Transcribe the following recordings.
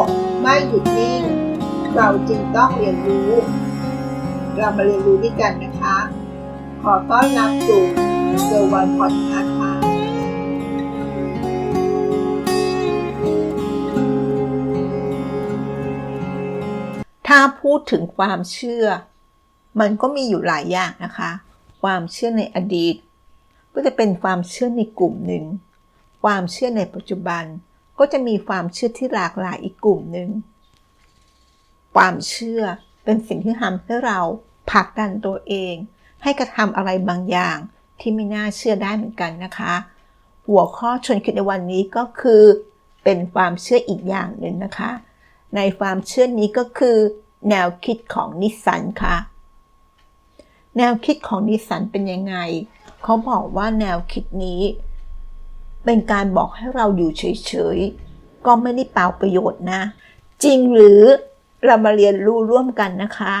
กไม่หยุดนิ่ง เราจึงต้องเรียนรู้ เรามาเรียนรู้ด้วยกันนะคะ ขอต้อนรับสู่เซอร์วันพอดคาส์ค่ะถ้าพูดถึงความเชื่อ มันก็มีอยู่หลายอย่างนะคะ ความเชื่อในอดีต ก็จะเป็นความเชื่อในกลุ่มหนึ่ง ความเชื่อในปัจจุบัน ก็จะมีความเชื่อที่หลากหลายอีกกลุ่มหนึ่ง ความเชื่อเป็นสิ่งที่ทำให้เราผลักดันตัวเอง ให้กระทำอะไรบางอย่างที่ไม่น่าเชื่อได้เหมือนกันนะคะ หัวข้อชวนคิดในวันนี้ก็คือ เป็นความเชื่ออีกอย่างหนึ่งนะคะ ในความเชื่อนี้ก็คือ แนวคิดของนิสันค่ะ แนวคิดของนิสันเป็นยังไง เขาบอกว่าแนวคิดนี้ เป็นการบอกให้เราอยู่เฉยๆ ก็ไม่ได้เปล่าประโยชน์นะ จริงหรือเรามาเรียนรู้ร่วมกันนะคะ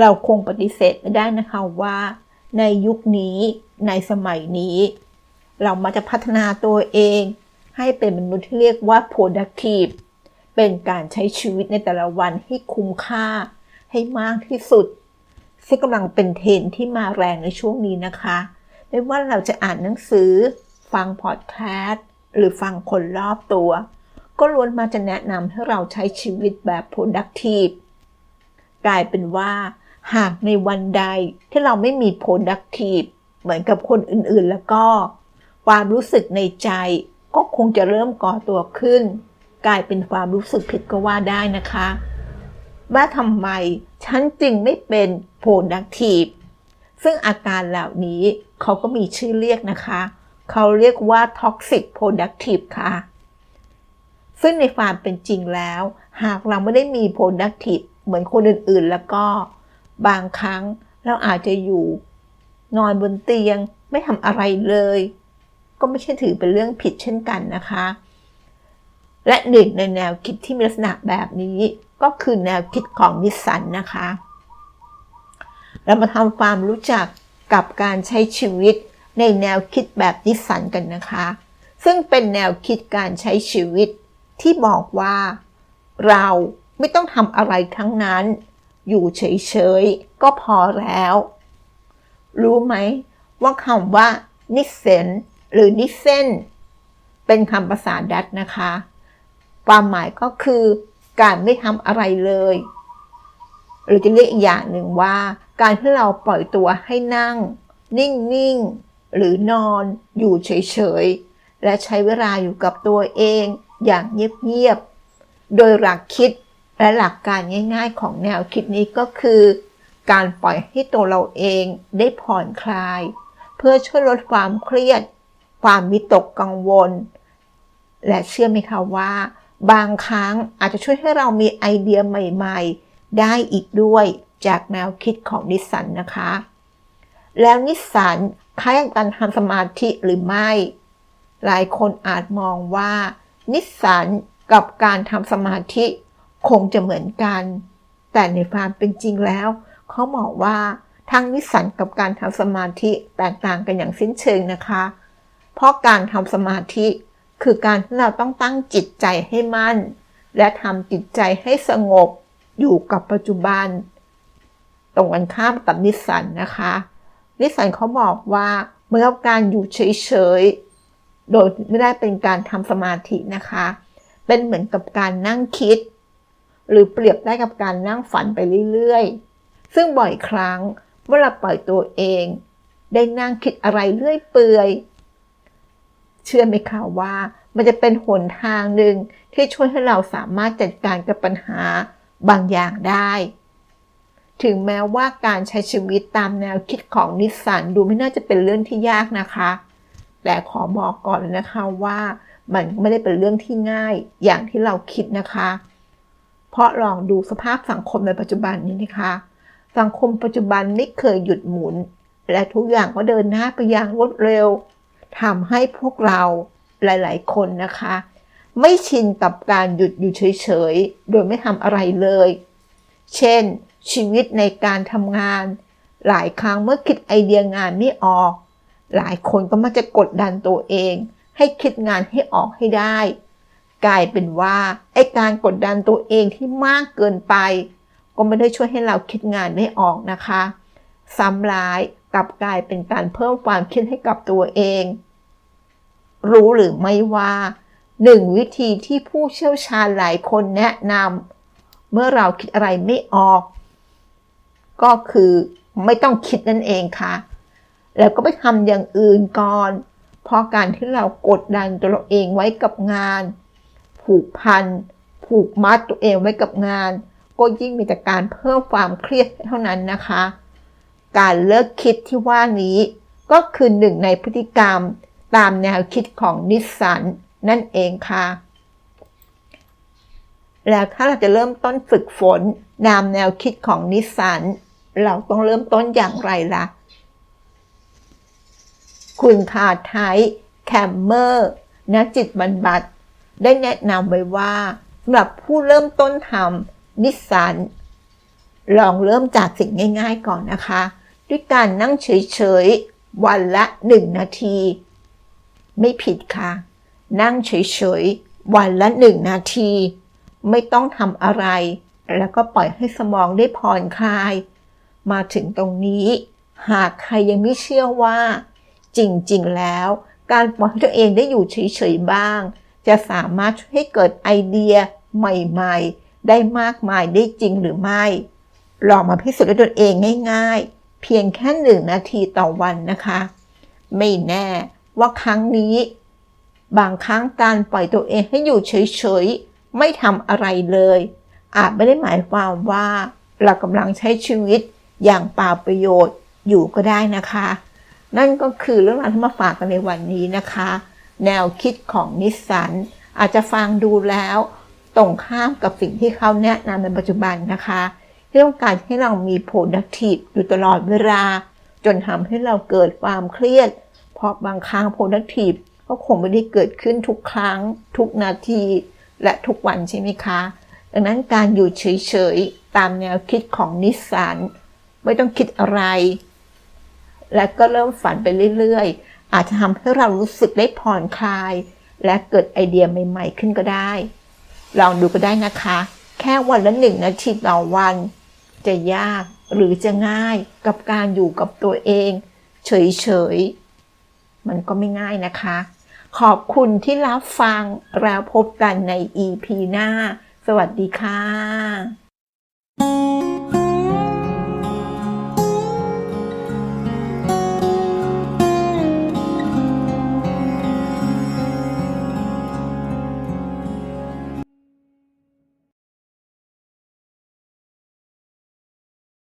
เราคงปฏิเสธไม่ได้นะคะว่า ในยุคนี้ในสมัยนี้ เรามาจะพัฒนาตัวเอง ให้เป็นมนุษย์ที่เรียกว่า productive เป็นการใช้ชีวิตในแต่ละวันให้คุ้มค่า ให้มากที่สุด ซึ่งกำลังเป็นเทรนที่มาแรงในช่วงนี้นะคะ ไม่ว่าเราจะอ่านหนังสือ ฟังพอดแคสต์หรือฟังคนรอบตัว ก็ล้วนมาจะแนะนำให้เราใช้ชีวิตแบบ productive กลายเป็นว่า หากในวันใดที่เราไม่มี productive เหมือนกับคนอื่นๆ แล้วก็ ความรู้สึกในใจก็คงจะเริ่มก่อตัวขึ้น กลายเป็นความรู้สึกผิดก็ว่าได้นะคะว่าทำไมฉันจึงไม่เป็น productive ซึ่งอาการเหล่านี้เขาก็มีชื่อเรียกนะคะ เขาเรียกว่า toxic productive ค่ะ ซึ่งในความเป็นจริงแล้ว หากเราไม่ได้มี productive เหมือนคนอื่นๆ แล้วก็บางครั้งเราอาจจะอยู่ นอนบนเตียงไม่ทำอะไรเลย ก็ไม่ใช่ถือเป็นเรื่องผิดเช่นกันนะคะ และหนึ่งในแนวคิดที่มีลักษณะแบบนี้ก็คือแนวคิดของนิสสันนะคะ เรามาทำความรู้จักกับการใช้ชีวิต ในแนวคิดแบบนิสันกันนะคะ ซึ่งเป็นแนวคิดการใช้ชีวิตที่บอกว่า เราไม่ต้องทำอะไรทั้งนั้น อยู่เฉยๆ ก็พอแล้ว รู้ไหมว่าคำว่านิเซนหรือนิเซนเป็นคำภาษาดัตนะคะ ความหมายก็คือการไม่ทำอะไรเลย หรือจะเรียกอีกอย่างหนึ่งว่า การที่เราปล่อยตัวให้นั่ง นิ่งๆ หรือนอนอยู่เฉยๆ และใช้เวลาอยู่กับตัวเองอย่างเงียบๆ โดยหลักคิดและหลักการง่ายๆ ของแนวคิดนี้ก็คือ การปล่อยให้ตัวเราเองได้ผ่อนคลาย เพื่อช่วยลดความเครียด ความวิตกกังวล และเชื่อไหมคะว่า บางครั้งอาจจะช่วยให้เรามีไอเดียใหม่ ๆ ได้อีกด้วยจากแนวคิดของนิสันนะคะ แล้วนิสสันคล้ายกับการทำสมาธิหรือไม่ หลายคนอาจมองว่า นิสสันกับการทำสมาธิคงจะเหมือนกัน แต่ในความเป็นจริงแล้ว เขาบอกว่าทั้งนิสสันกับการทำสมาธิแตกต่างกันอย่างสิ้นเชิงนะคะ เพราะการทำสมาธิคือการที่เราต้องตั้งจิตใจให้มั่น และทำจิตใจให้สงบอยู่กับปัจจุบัน ตรงกันข้ามกับนิสสันนะคะ นิสสันเขาบอกว่าเมื่อการอยู่เฉยๆ โดยไม่ได้เป็นการทำสมาธินะคะ เป็นเหมือนกับการนั่งคิด หรือเปรียบได้กับการนั่งฝันไปเรื่อยๆ ซึ่งบ่อยครั้งเมื่อเราปล่อยตัวเอง ได้นั่งคิดอะไรเรื่อยเปื่อย เชื่อไหมคะว่ามันจะเป็นหนทางหนึ่งที่ช่วยให้เราสามารถจัดการกับปัญหาบางอย่างได้ ถึงแม้ว่าการใช้ชีวิตตามแนวคิดของนิสสันดูไม่น่าจะเป็นเรื่องที่ยากนะคะ แต่ขอบอกก่อนนะคะว่ามันไม่ได้เป็นเรื่องที่ง่ายอย่างที่เราคิดนะคะ เพราะลองดูสภาพสังคมในปัจจุบันนี้นะคะ สังคมปัจจุบันไม่เคยหยุดหมุน และทุกอย่างก็เดินหน้าไปอย่างรวดเร็วทำให้พวกเราหลาย ๆ คนนะคะ ไม่ชินกับการหยุดอยู่เฉย ๆ โดยไม่ทำอะไรเลย เช่น ชีวิตในการทำงาน หลายครั้งเมื่อคิดไอเดียงานไม่ออก หลายคนก็มักจะกดดันตัวเอง ให้คิดงานให้ออกให้ได้ กลายเป็นว่าไอการกดดันตัวเองที่มากเกินไป ก็ไม่ได้ช่วยให้เราคิดงานได้ออกนะคะ ซ้ำร้ายกลับกลายเป็นการเพิ่มความคิดให้กับตัวเอง รู้หรือไม่ว่าหนึ่งวิธีที่ผู้เชี่ยวชาญหลายคนแนะนำเมื่อเราคิดอะไรไม่ออก ก็คือไม่ต้องคิดนั่นเองค่ะ แล้วก็ไปทำอย่างอื่นก่อน เพราะการที่เรากดดันตัวเราเองไว้กับงาน ผูกพัน ผูกมัดตัวเองไว้กับงาน ก็ยิ่งมีแต่การเพิ่มความเครียดเท่านั้นนะคะ การเลิกคิดที่ว่านี้ก็คือหนึ่งในพฤติกรรมตามแนวคิดของนิสสันนั่นเองค่ะ แล้วถ้าเราจะเริ่มต้นฝึกฝนตามแนวคิดของนิสสัน เราต้องเริ่มต้นอย่างไรล่ะ คุณคาไทแคมเมอร์นักจิตบรรบัดได้แนะนำไว้ว่าสำหรับผู้เริ่มต้นทำนิสสันลองเริ่มจากสิ่งง่าย ๆก่อนนะคะ ด้วยการนั่งเฉยๆ วันละหนึ่งนาที ไม่ผิดค่ะ นั่งเฉยๆ วันละหนึ่งนาที ไม่ต้องทำอะไร แล้วก็ปล่อยให้สมองได้ผ่อนคลาย มาถึงตรงนี้ หากใครยังไม่เชื่อว่า จริงๆแล้ว การปล่อยตัวเองได้อยู่เฉยๆบ้าง จะสามารถช่วยให้เกิดไอเดียใหม่ๆ ได้มากมายได้จริงหรือไม่ลองมาพิสูจน์ด้วยตนเองง่ายๆ เพียงแค่หนึ่งนาทีต่อวันนะคะ ไม่แน่ว่าครั้งนี้ บางครั้งการปล่อยตัวเองให้อยู่เฉยๆ ไม่ทำอะไรเลย อาจไม่ได้หมายความว่าเรากำลังใช้ชีวิต อย่างเปล่าประโยชน์อยู่ก็ได้นะคะ นั่นก็คือเรื่องราวที่มาฝากกันในวันนี้นะคะ แนวคิดของนิสสันอาจจะฟังดูแล้วตรงข้ามกับสิ่งที่เขาแนะนำในปัจจุบันนะคะ ที่ต้องการให้เรามี productive อยู่ตลอดเวลา จนทำให้เราเกิดความเครียด เพราะบางครั้ง productive ก็คงไม่ได้เกิดขึ้นทุกครั้ง ทุกนาที และทุกวันใช่ไหมคะ ดังนั้นการอยู่เฉยๆ ตามแนวคิดของนิสสัน ไม่ต้องคิดอะไร และก็เริ่มฝันไปเรื่อยๆ อาจจะทำให้เรารู้สึกได้ผ่อนคลาย และเกิดไอเดียใหม่ ๆ ขึ้นก็ได้ ลองดูก็ได้นะคะ แค่วันละหนึ่งนาทีต่อวัน จะยากหรือจะง่ายกับการอยู่กับตัวเอง เฉยๆ มันก็ไม่ง่ายนะคะ ขอบคุณที่รับฟังแล้วพบกันใน EP หน้า สวัสดีค่ะ